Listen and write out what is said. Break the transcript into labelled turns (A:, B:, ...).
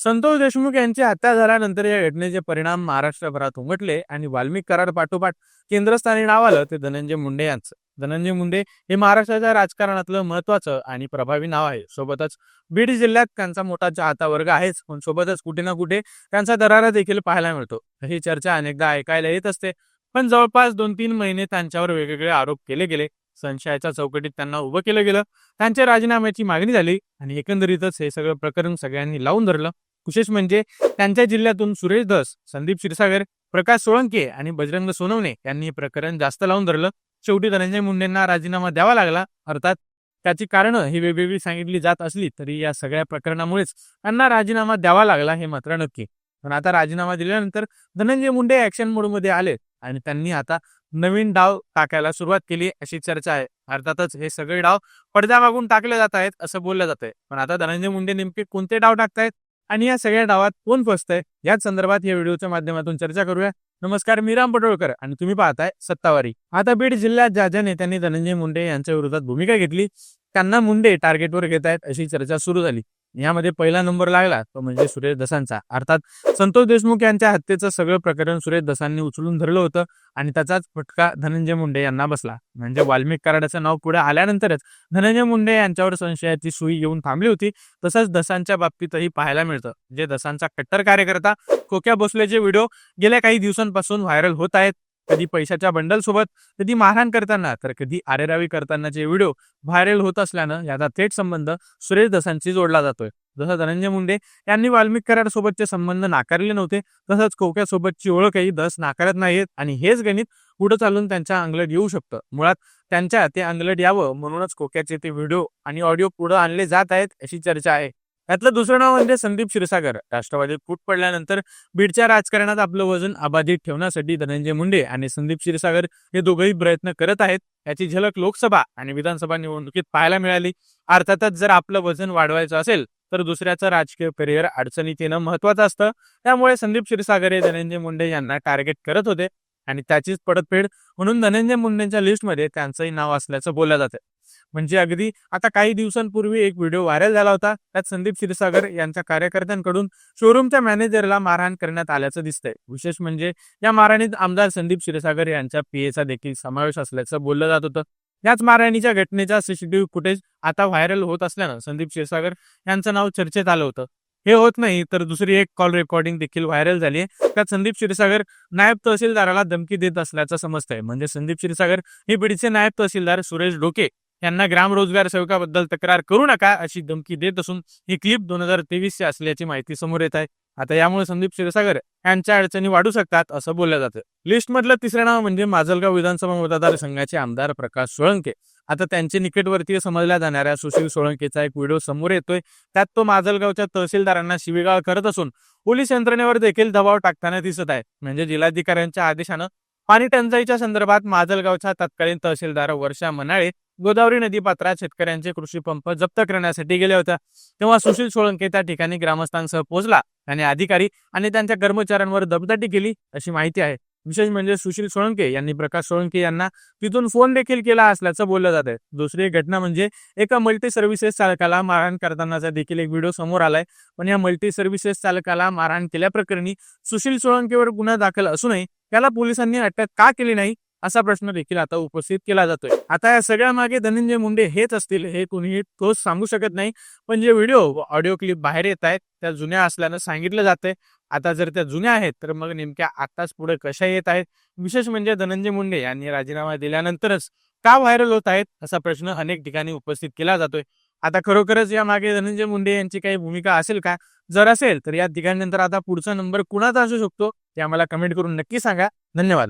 A: संतोष देशमुख यांची हत्या झाल्यानंतर या घटनेचे परिणाम महाराष्ट्रभरात उमटले आणि वाल्मिक करार पाठोपाठ केंद्रस्थानी नाव आलं ते धनंजय मुंडे यांचं. धनंजय मुंडे हे महाराष्ट्राच्या राजकारणातलं महत्वाचं आणि प्रभावी नाव आहे. सोबतच बीड जिल्ह्यात त्यांचा मोठा चाहता वर्ग आहेच. पण सोबतच कुठे ना कुठे त्यांचा दरारा देखील पाहायला मिळतो. ही चर्चा अनेकदा ऐकायला येत असते. पण जवळपास दोन तीन महिने त्यांच्यावर वेगवेगळे आरोप केले गेले. संशयाच्या चौकटीत त्यांना उभं केलं गेलं. त्यांच्या राजीनाम्याची मागणी झाली आणि एकंदरीतच हे सगळं प्रकरण सगळ्यांनी लावून धरलं. विशेष म्हणजे त्यांच्या जिल्ह्यातून सुरेश धस संदीप क्षीरसागर प्रकाश सोळंके आणि बजरंग सोनवणे यांनी हे प्रकरण जास्त लावून धरलं. शेवटी धनंजय मुंडेंना राजीनामा द्यावा लागला. अर्थात त्याची कारणं ही वेगवेगळी सांगितली जात असली तरी या सगळ्या प्रकरणामुळेच त्यांना राजीनामा द्यावा लागला हे मात्र नक्की. पण आता राजीनामा दिल्यानंतर धनंजय मुंडे ऍक्शन मोडमध्ये आले आणि त्यांनी आता नवीन डाव टाकायला सुरुवात केली अशी चर्चा आहे. अर्थातच हे सगळे डाव पडद्यामागून टाकले जात आहेत असं बोललं जात आहे पण आता धनंजय मुंडे नेमके कोणते डाव टाकतायत? आणि या सगळ्या डावात कोण फसतंय याच संदर्भात या व्हिडिओच्या माध्यमातून चर्चा करूया. नमस्कार मी राम पटोळकर आणि तुम्ही पाहताय सत्तावारी. आता बीड जिल्ह्यात ज्या ज्या नेत्यांनी धनंजय मुंडे यांच्या विरोधात भूमिका घेतली त्यांना मुंडे टार्गेटवर घेत आहेत अशी चर्चा सुरू झाली. यामध्ये पहिला नंबर लागला तो म्हणजे सुरेश दसांचा. अर्थात संतोष देशमुख यांच्या हत्येचं सगळं प्रकरण सुरेश दसांनी उचलून धरलं होतं आणि त्याचाच फटका धनंजय मुंडे यांना बसला. म्हणजे वाल्मिक कराडाचं नाव पुढे आल्यानंतरच धनंजय मुंडे यांच्यावर संशयाची सुई येऊन थांबली होती. तसंच दसांच्या बाबतीतही पाहायला मिळतं. जे दसांचा कट्टर कार्यकर्ता खोक्या बसल्याचे व्हिडिओ गेल्या काही दिवसांपासून व्हायरल होत आहेत. कधी पैशाच्या बंडल सोबत कधी मारहाण करताना. तर कधी आरेरावी करतानाचे व्हिडिओ व्हायरल होत असल्यानं याचा थेट संबंध सुरेश दसांशी जोडला जातोय. जसं धनंजय मुंडे यांनी वाल्मिक करार सोबतचे संबंध नाकारले नव्हते. तसंच कोक्यासोबतची ओळखही दस नाकारत नाहीत आणि हेच गणित पुढे चालून त्यांच्या अंगलट येऊ शकतं. मुळात त्यांच्या ते अंगलट यावं म्हणूनच कोक्याचे ते व्हिडिओ आणि ऑडिओ पुढे आणले जात आहेत अशी चर्चा आहे. यातलं दुसरं नाव म्हणजे संदीप क्षीरसागर. राष्ट्रवादीत फूट पडल्यानंतर बीडच्या राजकारणात आपलं वजन अबाधित ठेवण्यासाठी धनंजय मुंडे आणि संदीप क्षीरसागर हे दोघंही प्रयत्न करत आहेत. याची झलक लोकसभा आणि विधानसभा निवडणुकीत पाहायला मिळाली. अर्थातच जर आपलं वजन वाढवायचं असेल तर दुसऱ्याचं राजकीय करिअर अडचणीत येणं महत्वाचं असतं. त्यामुळे संदीप क्षीरसागर हे धनंजय मुंडे यांना टार्गेट करत होते आणि त्याचीच पडतफेड म्हणून धनंजय मुंडेंच्या लिस्टमध्ये त्यांचंही नाव असल्याचं बोललं जातं. म्हणजे अगदी आता काही दिवसांपूर्वी एक व्हिडिओ व्हायरल झाला होता. त्यात संदीप क्षीरसागर यांच्या कार्यकर्त्यांकडून शोरूमच्या मॅनेजरला मारहाण करण्यात आल्याचं दिसतंय. विशेष म्हणजे या मारहाणीत आमदार संदीप क्षीरसागर यांच्या पीएचा देखील समावेश असल्याचं बोललं जात होतं. याच मारहाणीच्या घटनेचा सीसीटीव्ही फुटेज आता व्हायरल होत असल्यानं संदीप क्षीरसागर यांचं नाव चर्चेत आलं होतं. हे होत नाही तर दुसरी एक कॉल रेकॉर्डिंग देखील व्हायरल झाली आहे. त्यात संदीप क्षीरसागर नायब तहसीलदाराला धमकी देत असल्याचं समजतंय. म्हणजे संदीप क्षीरसागर हे बीडचे नायब तहसीलदार सुरेश डोके यांना ग्राम रोजगार सेवकाबद्दल तक्रार करू नका अशी धमकी देत असून ही क्लिप दोन हजार तेवीसची असल्याची माहिती समोर येत आहे. आता यामुळे संदीप क्षीरसागर यांच्या अडचणी वाढू शकतात असं बोललं जातं. लिस्ट मधलं तिसरं नाव म्हणजे माजलगाव विधानसभा मतदारसंघाचे आमदार प्रकाश सोळंके. आता त्यांचे निकटवर्तीय समजल्या जाणाऱ्या सुशील सोळंकेचा एक व्हिडिओ समोर येतोय. त्यात तो माजलगावच्या तहसीलदारांना शिवीगाळ करत असून पोलीस यंत्रणेवर देखील दबाव टाकताना दिसत आहे. म्हणजे जिल्हाधिकाऱ्यांच्या आदेशानं पाणी टंचाईच्या संदर्भात माजलगावच्या तत्कालीन तहसीलदार वर्षा मनाळे गोदावरी नदी पात्रात शेतकऱ्यांचे कृषी पंप जप्त करण्यासाठी गेल्या होत्या. तेव्हा सुशील सोळंके त्या ठिकाणी ग्रामस्थांसह पोहोचला आणि अधिकारी आणि त्यांच्या कर्मचाऱ्यांवर दबदाटी केली अशी माहिती आहे. विशेष म्हणजे सुशील सोळंके यांनी प्रकाश सोळंके यांना तिथून फोन देखील केला असल्याचं बोललं जात आहे दुसरी घटना म्हणजे एका मल्टी सर्व्हिसेस चालकाला मारहाण करतानाचा देखील एक व्हिडिओ समोर आलाय. पण या मल्टी सर्व्हिसेस चालकाला मारहाण केल्याप्रकरणी सुशील सोळंकेवर गुन्हा दाखल असूनही त्याला पोलिसांनी अटक का केली नाही? असा प्रश्न देखील आता उपस्थित केला जातोय. आता या सगळ्या मागे धनंजय मुंडे हेच असतील हे कोणीही ठोस सांगू शकत नाही. पण जे व्हिडिओ ऑडिओ क्लिप बाहेर येत आहेत त्या जुन्या असल्यानं सांगितलं जातंय. आता जर त्या जुन्या आहेत तर मग नेमक्या आताच पुढे कशा येत आहेत? विशेष म्हणजे धनंजय मुंडे यांनी राजीनामा दिल्यानंतरच का व्हायरल होत आहेत असा प्रश्न अनेक ठिकाणी उपस्थित केला जातोय. आता खरोखरच या मागे धनंजय मुंडे यांची काही भूमिका असेल का? जर असेल तर या ठिकाणी नंतर आता पुढचा नंबर कुणाचा असू शकतो ते आम्हाला कमेंट करून नक्की सांगा. धन्यवाद.